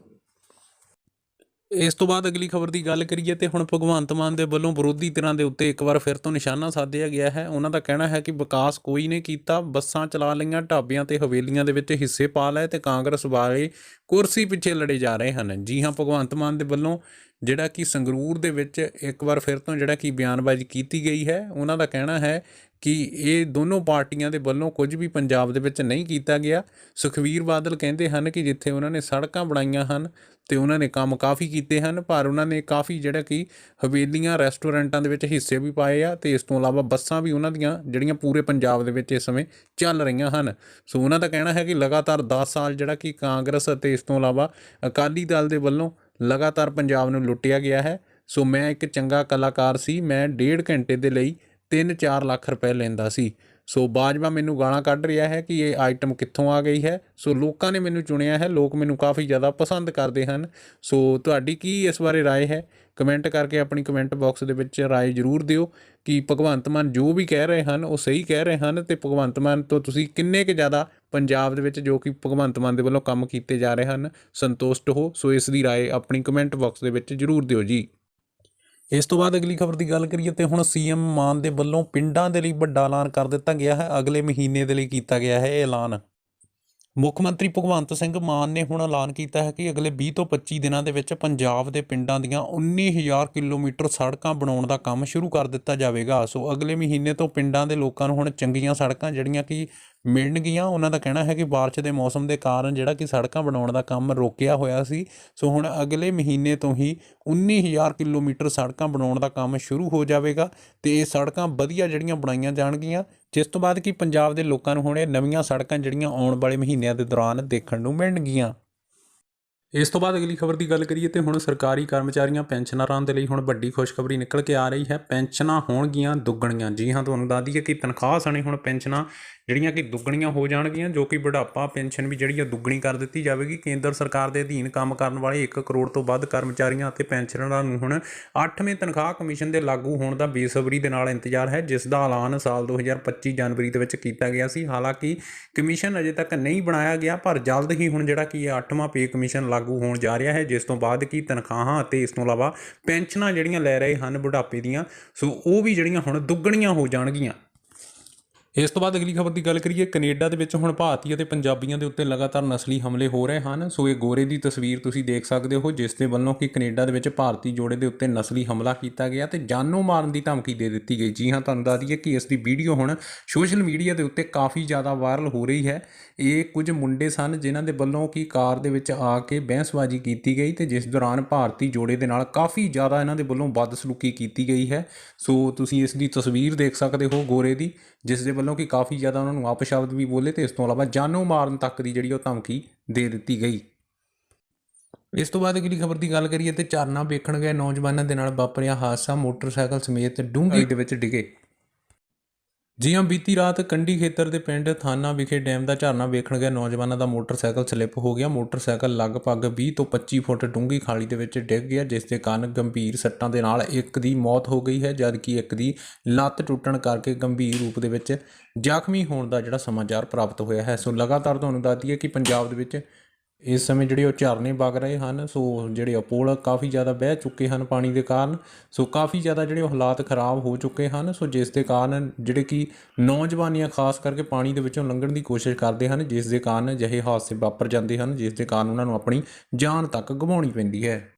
ਇਸ ਤੋਂ ਬਾਅਦ ਅਗਲੀ ਖਬਰ ਦੀ ਗੱਲ ਕਰੀਏ ਤੇ ਹੁਣ ਭਗਵੰਤ ਮਾਨ ਦੇ ਵੱਲੋਂ ਵਿਰੋਧੀ ਧਿਰਾਂ ਦੇ ਉੱਤੇ ਇੱਕ ਵਾਰ ਫਿਰ ਤੋਂ ਨਿਸ਼ਾਨਾ ਸਾਧਿਆ ਗਿਆ ਹੈ। ਉਹਨਾਂ ਦਾ ਕਹਿਣਾ ਹੈ ਕਿ ਵਿਕਾਸ ਕੋਈ ਨਹੀਂ ਕੀਤਾ, ਬੱਸਾਂ ਚਲਾ ਲਈਆਂ, ਢਾਬਿਆਂ ਤੇ ਹਵੇਲੀਆਂ ਦੇ ਵਿੱਚ ਹਿੱਸੇ ਪਾ ਲਏ ਤੇ ਕਾਂਗਰਸ ਵਾਲੇ ਕੁਰਸੀ ਪਿੱਛੇ ਲੜੇ ਜਾ ਰਹੇ ਹਨ। ਜੀ ਹਾਂ, ਭਗਵੰਤ ਮਾਨ ਦੇ ਵੱਲੋਂ ਜਿਹੜਾ ਕਿ ਸੰਗਰੂਰ ਦੇ ਵਿੱਚ ਇੱਕ ਵਾਰ ਫਿਰ ਤੋਂ ਜਿਹੜਾ ਕਿ ਬਿਆਨਬਾਜ਼ੀ ਕੀਤੀ ਗਈ ਹੈ। ਉਹਨਾਂ ਦਾ ਕਹਿਣਾ ਹੈ ਕਿ ਇਹ ਦੋਨੋਂ ਪਾਰਟੀਆਂ ਦੇ ਵੱਲੋਂ ਕੁਝ ਵੀ ਪੰਜਾਬ ਦੇ ਵਿੱਚ ਨਹੀਂ ਕੀਤਾ ਗਿਆ। ਸੁਖਵੀਰ ਬਾਦਲ ਕਹਿੰਦੇ ਹਨ ਕਿ ਜਿੱਥੇ ਉਹਨਾਂ ਨੇ ਸੜਕਾਂ ਬਣਾਈਆਂ ਹਨ ਤੇ ਉਹਨਾਂ ਨੇ ਕੰਮ ਕਾਫੀ ਕੀਤੇ ਹਨ, ਪਰ ਉਹਨਾਂ ਨੇ ਕਾਫੀ ਜਿਹੜਾ ਕਿ ਹਵੇਲੀਆਂ, ਰੈਸਟੋਰੈਂਟਾਂ ਦੇ ਵਿੱਚ ਹਿੱਸੇ ਵੀ ਪਾਏ ਆ ਤੇ ਇਸ ਤੋਂ ਇਲਾਵਾ ਬੱਸਾਂ ਵੀ ਉਹਨਾਂ ਦੀਆਂ ਜਿਹੜੀਆਂ ਪੂਰੇ ਪੰਜਾਬ ਦੇ ਵਿੱਚ ਇਸ ਸਮੇਂ ਚੱਲ ਰਹੀਆਂ ਹਨ। ਸੋ ਉਹਨਾਂ ਦਾ ਕਹਿਣਾ ਹੈ ਕਿ ਲਗਾਤਾਰ 10 ਸਾਲ ਜਿਹੜਾ ਕਿ ਕਾਂਗਰਸ ਅਤੇ ਇਸ ਤੋਂ ਇਲਾਵਾ ਅਕਾਲੀ ਦਲ ਦੇ ਵੱਲੋਂ ਲਗਾਤਾਰ ਪੰਜਾਬ ਨੂੰ ਲੁੱਟਿਆ ਗਿਆ ਹੈ। ਸੋ ਮੈਂ ਇੱਕ ਚੰਗਾ ਕਲਾਕਾਰ ਸੀ, ਮੈਂ ਡੇਢ ਘੰਟੇ ਦੇ ਲਈ 3-4 ਲੱਖ ਰੁਪਏ ਲੈਂਦਾ ਸੀ ਸੋ ਬਾਜਵਾ ਮੈਨੂੰ ਗਾਲਾਂ ਕੱਢ ਰਿਹਾ ਹੈ ਕਿ ਇਹ ਆਈਟਮ ਕਿੱਥੋਂ ਆ ਗਈ ਹੈ ਸੋ ਲੋਕਾਂ ਨੇ ਮੈਨੂੰ ਚੁਣਿਆ ਹੈ ਲੋਕ ਮੈਨੂੰ ਕਾਫੀ ਜ਼ਿਆਦਾ ਪਸੰਦ ਕਰਦੇ ਹਨ ਸੋ ਤੁਹਾਡੀ ਕੀ ਇਸ ਬਾਰੇ رائے ਹੈ ਕਮੈਂਟ ਕਰਕੇ ਆਪਣੀ ਕਮੈਂਟ ਬਾਕਸ ਦੇ ਵਿੱਚ رائے ਜ਼ਰੂਰ ਦਿਓ ਕਿ ਭਗਵੰਤ ਮਾਨ ਜੋ ਵੀ ਕਹਿ ਰਹੇ ਹਨ ਉਹ ਸਹੀ ਕਹਿ ਰਹੇ ਹਨ ਤੇ ਭਗਵੰਤ ਮਾਨ ਤੋਂ ਤੁਸੀਂ ਕਿੰਨੇ ਕੁ ਜ਼ਿਆਦਾ ਪੰਜਾਬ ਦੇ ਵਿੱਚ ਜੋ ਕਿ ਭਗਵੰਤ ਮਾਨ ਦੇ ਵੱਲੋਂ ਕੰਮ ਕੀਤੇ ਜਾ ਰਹੇ ਹਨ ਸੰਤੁਸ਼ਟ ਹੋ ਸੋ ਇਸ ਦੀ رائے ਆਪਣੀ ਕਮੈਂਟ ਬਾਕਸ ਦੇ ਵਿੱਚ ਜ਼ਰੂਰ ਦਿਓ ਜੀ ਇਸ ਤੋਂ ਬਾਅਦ ਅਗਲੀ ਖਬਰ ਦੀ ਗੱਲ ਕਰੀਏ ਤੇ ਹੁਣ ਸੀਐਮ ਮਾਨ ਦੇ ਵੱਲੋਂ ਪਿੰਡਾਂ ਦੇ ਲਈ ਵੱਡਾ ਐਲਾਨ ਕਰ ਦਿੱਤਾ ਗਿਆ ਹੈ। ਅਗਲੇ ਮਹੀਨੇ ਦੇ ਲਈ ਕੀਤਾ ਗਿਆ ਹੈ ਇਹ ਐਲਾਨ। ਮੁੱਖ ਮੰਤਰੀ ਭਗਵੰਤ ਸਿੰਘ ਮਾਨ ਨੇ ਹੁਣ ਐਲਾਨ ਕੀਤਾ ਹੈ ਕਿ ਅਗਲੇ 20 ਤੋਂ 25 ਦਿਨਾਂ ਦੇ ਵਿੱਚ ਪੰਜਾਬ ਦੇ ਪਿੰਡਾਂ ਦੀਆਂ 19000 ਕਿਲੋਮੀਟਰ ਸੜਕਾਂ ਬਣਾਉਣ ਦਾ ਕੰਮ ਸ਼ੁਰੂ ਕਰ ਦਿੱਤਾ ਜਾਵੇਗਾ। ਸੋ ਅਗਲੇ ਮਹੀਨੇ ਤੋਂ ਪਿੰਡਾਂ ਦੇ ਲੋਕਾਂ ਨੂੰ ਹੁਣ ਚੰਗੀਆਂ ਸੜਕਾਂ ਜਿਹੜੀਆਂ ਕਿ ਮਿਲਣਗੀਆਂ ਉਹਨਾਂ ਦਾ ਕਹਿਣਾ ਹੈ ਕਿ ਬਾਰਿਸ਼ ਦੇ ਮੌਸਮ ਦੇ ਕਾਰਨ ਜਿਹੜਾ ਕਿ ਸੜਕਾਂ ਬਣਾਉਣ ਦਾ ਕੰਮ ਰੋਕਿਆ ਹੋਇਆ ਸੀ। ਸੋ ਹੁਣ ਅਗਲੇ ਮਹੀਨੇ ਤੋਂ ਹੀ 19000 ਕਿਲੋਮੀਟਰ ਸੜਕਾਂ ਬਣਾਉਣ ਦਾ ਕੰਮ ਸ਼ੁਰੂ ਹੋ ਜਾਵੇਗਾ ਤੇ ਇਹ ਸੜਕਾਂ ਵਧੀਆ ਜਿਹੜੀਆਂ ਬਣਾਈਆਂ ਜਾਣਗੀਆਂ। ਜਿਸ ਤੋਂ ਬਾਅਦ ਕਿ ਪੰਜਾਬ ਦੇ ਲੋਕਾਂ ਨੂੰ ਹੁਣ ਇਹ ਨਵੀਆਂ ਸੜਕਾਂ ਜਿਹੜੀਆਂ ਆਉਣ ਵਾਲੇ ਮਹੀਨਿਆਂ ਦੇ ਦੌਰਾਨ ਦੇਖਣ ਨੂੰ ਮਿਲਣਗੀਆਂ। ਇਸ ਤੋਂ ਬਾਅਦ ਅਗਲੀ ਖਬਰ ਦੀ ਗੱਲ ਕਰੀਏ ਤੇ ਹੁਣ ਸਰਕਾਰੀ ਕਰਮਚਾਰੀਆਂ ਪੈਨਸ਼ਨਰਾਂ ਦੇ ਲਈ ਹੁਣ ਵੱਡੀ ਖੁਸ਼ਖਬਰੀ ਨਿਕਲ ਕੇ ਆ ਰਹੀ ਹੈ। ਪੈਨਸ਼ਨਾਂ ਹੋਣਗੀਆਂ ਦੁੱਗਣੀਆਂ। ਜੀ ਹਾਂ, ਤੁਹਾਨੂੰ ਦੱਸ ਦਈਏ ਕਿ ਤਨਖਾਹ ਸਣੇ ਹੁਣ ਪੈਨਸ਼ਨਾਂ ਜਿਹੜੀਆਂ ਕਿ ਦੁੱਗਣੀਆਂ ਹੋ ਜਾਣਗੀਆਂ, ਜੋ ਕਿ ਬੁਢਾਪਾ ਪੈਨਸ਼ਨ ਵੀ ਜਿਹੜੀ ਆ ਦੁੱਗਣੀ ਕਰ ਦਿੱਤੀ ਜਾਵੇਗੀ। ਕੇਂਦਰ ਸਰਕਾਰ ਦੇ ਅਧੀਨ ਕੰਮ ਕਰਨ ਵਾਲੇ 1 ਕਰੋੜ ਤੋਂ ਵੱਧ ਕਰਮਚਾਰੀਆਂ ਅਤੇ ਪੈਨਸ਼ਨਰਾਂ ਨੂੰ ਹੁਣ 8ਵੇਂ ਤਨਖਾਹ ਕਮਿਸ਼ਨ ਦੇ ਲਾਗੂ ਹੋਣ ਦਾ ਬੇਸਬਰੀ ਦੇ ਨਾਲ ਇੰਤਜ਼ਾਰ ਹੈ, ਜਿਸ ਦਾ ਐਲਾਨ ਸਾਲ 2025 ਜਨਵਰੀ ਦੇ ਵਿੱਚ ਕੀਤਾ ਗਿਆ ਸੀ। ਹਾਲਾਂਕਿ ਕਮਿਸ਼ਨ ਅਜੇ ਤੱਕ ਨਹੀਂ ਬਣਾਇਆ ਗਿਆ, ਪਰ ਜਲਦ ਹੀ ਹੁਣ ਜਿਹੜਾ ਕਿ ਇਹ 8ਵਾਂ ਪੇ ਕਮਿਸ਼ਨ ਲਾਗੂ ਹੋਣ ਜਾ ਰਿਹਾ ਹੈ, ਜਿਸ ਤੋਂ ਬਾਅਦ ਕੀ ਤਨਖਾਹਾਂ ਅਤੇ ਇਸ ਤੋਂ ਇਲਾਵਾ ਪੈਨਸ਼ਨਾਂ ਜਿਹੜੀਆਂ ਲੈ ਰਹੇ ਹਨ ਬੁਢਾਪੇ ਦੀਆਂ, ਸੋ ਉਹ ਵੀ ਜਿਹੜੀਆਂ ਹੁਣ ਦੁੱਗਣੀਆਂ ਹੋ ਜਾਣਗੀਆਂ। ਇਸ ਤੋਂ ਬਾਅਦ ਅਗਲੀ ਖਬਰ ਦੀ ਗੱਲ ਕਰੀਏ, ਕੈਨੇਡਾ ਦੇ ਵਿੱਚ ਹੁਣ ਭਾਰਤੀ ਅਤੇ ਪੰਜਾਬੀਆਂ ਦੇ ਉੱਤੇ ਲਗਾਤਾਰ ਨਸਲੀ ਹਮਲੇ ਹੋ ਰਹੇ ਹਨ। ਸੋ ਇਹ ਗੋਰੇ ਦੀ ਤਸਵੀਰ ਤੁਸੀਂ ਦੇਖ ਸਕਦੇ ਹੋ, ਜਿਸ ਦੇ ਵੱਲੋਂ ਕਿ ਕੈਨੇਡਾ ਦੇ ਵਿੱਚ ਭਾਰਤੀ ਜੋੜੇ ਦੇ ਉੱਤੇ ਨਸਲੀ ਹਮਲਾ ਕੀਤਾ ਗਿਆ ਤੇ ਜਾਨੋਂ ਮਾਰਨ ਦੀ ਧਮਕੀ ਦੇ ਦਿੱਤੀ ਗਈ। ਜੀ ਹਾਂ, ਤੁਹਾਨੂੰ ਦੱਸ ਦਈਏ ਕਿ ਇਸ ਦੀ ਵੀਡੀਓ ਹੁਣ ਸੋਸ਼ਲ ਮੀਡੀਆ ਦੇ ਉੱਤੇ ਕਾਫੀ ਜ਼ਿਆਦਾ ਵਾਇਰਲ ਹੋ ਰਹੀ ਹੈ। ਇਹ ਕੁਝ ਮੁੰਡੇ ਸਨ ਜਿਨ੍ਹਾਂ ਦੇ ਵੱਲੋਂ ਕਿ ਕਾਰ ਦੇ ਵਿੱਚ ਆ ਕੇ ਬਹਿਸਬਾਜ਼ੀ ਕੀਤੀ ਗਈ ਤੇ ਜਿਸ ਦੌਰਾਨ ਭਾਰਤੀ ਜੋੜੇ ਦੇ ਨਾਲ ਕਾਫੀ ਜ਼ਿਆਦਾ ਇਹਨਾਂ ਦੇ ਵੱਲੋਂ ਬਦਸਲੂਕੀ ਕੀਤੀ ਗਈ ਹੈ। ਸੋ ਤੁਸੀਂ ਇਸ ਦੀ ਤਸਵੀਰ ਦੇਖ ਸਕਦੇ ਹੋ ਗੋਰੇ ਦੀ, ਜਿਸ ਦੇ ਵੱਲੋਂ ਕਿ ਕਾਫੀ ਜ਼ਿਆਦਾ ਉਹਨਾਂ ਨੂੰ ਅਪਸ਼ਬਦ ਵੀ ਬੋਲੇ ਤੇ ਇਸ ਤੋਂ ਇਲਾਵਾ ਜਾਨੋਂ ਮਾਰਨ ਤੱਕ ਦੀ ਜਿਹੜੀ ਉਹ ਧਮਕੀ ਦੇ ਦਿੱਤੀ ਗਈ। ਇਸ ਤੋਂ ਬਾਅਦ ਅਗਲੀ ਖਬਰ ਦੀ ਗੱਲ ਕਰੀਏ ਤੇ ਝਰਨਾ ਵੇਖਣ ਗਏ ਨੌਜਵਾਨਾਂ ਦੇ ਨਾਲ ਵਾਪਰਿਆ ਹਾਦਸਾ ਮੋਟਰਸਾਈਕਲ ਸਮੇਤ ਡੂੰਘੀ ਦੇ ਵਿੱਚ ਡਿੱਗੇ। ਜੀ ਹਾਂ ਬੀਤੀ ਰਾਤ ਕੰਢੀ ਖੇਤਰ ਦੇ ਪਿੰਡ ਥਾਨਾ ਵਿਖੇ ਡੈਮ ਦਾ ਝਰਨਾ ਵੇਖਣ ਗਏ ਨੌਜਵਾਨਾਂ ਦਾ ਮੋਟਰਸਾਈਕਲ ਸਲਿੱਪ ਹੋ ਗਿਆ। ਮੋਟਰਸਾਈਕਲ ਲਗਭਗ 20 ਤੋਂ 25 ਫੁੱਟ ਡੂੰਘੀ ਖਾਲੀ ਦੇ ਵਿੱਚ ਡਿੱਗ ਗਿਆ, ਜਿਸ ਦੇ ਕਾਰਨ ਗੰਭੀਰ ਸੱਟਾਂ ਦੇ ਨਾਲ ਇੱਕ ਦੀ ਮੌਤ ਹੋ ਗਈ ਹੈ, ਜਦਕਿ ਇੱਕ ਦੀ ਲੱਤ ਟੁੱਟਣ ਕਰਕੇ ਗੰਭੀਰ ਰੂਪ ਦੇ ਵਿੱਚ ਜ਼ਖਮੀ ਹੋਣ ਦਾ ਜਿਹੜਾ ਸਮਾਚਾਰ ਪ੍ਰਾਪਤ ਹੋਇਆ ਹੈ। ਸੋ ਲਗਾਤਾਰ ਤੁਹਾਨੂੰ ਦੱਸਦੀ ਹੈ ਕਿ ਪੰਜਾਬ ਦੇ ਵਿੱਚ ਇਸ ਸਮੇਂ ਜਿਹੜੇ ਉਹ ਝਰਨੇ ਵਗ ਰਹੇ ਹਨ, ਸੋ ਜਿਹੜੇ ਪੁਲ ਕਾਫੀ ਜ਼ਿਆਦਾ ਵਹਿ ਚੁੱਕੇ ਹਨ ਪਾਣੀ ਦੇ ਕਾਰਨ। ਸੋ ਕਾਫੀ ਜ਼ਿਆਦਾ ਜਿਹੜੇ ਉਹ ਹਾਲਾਤ ਖਰਾਬ ਹੋ ਚੁੱਕੇ ਹਨ, ਸੋ ਜਿਸ ਦੇ ਕਾਰਨ ਜਿਹੜੇ ਕਿ ਨੌਜਵਾਨੀਆਂ ਖਾਸ ਕਰਕੇ ਪਾਣੀ ਦੇ ਵਿੱਚੋਂ ਲੰਘਣ ਦੀ ਕੋਸ਼ਿਸ਼ ਕਰਦੇ ਹਨ, ਜਿਸ ਦੇ ਕਾਰਨ ਅਜਿਹੇ ਹਾਦਸੇ ਵਾਪਰ ਜਾਂਦੇ ਹਨ, ਜਿਸ ਦੇ ਕਾਰਨ ਉਹਨਾਂ ਨੂੰ ਆਪਣੀ ਜਾਨ ਤੱਕ ਗਵਾਉਣੀ ਪੈਂਦੀ ਹੈ।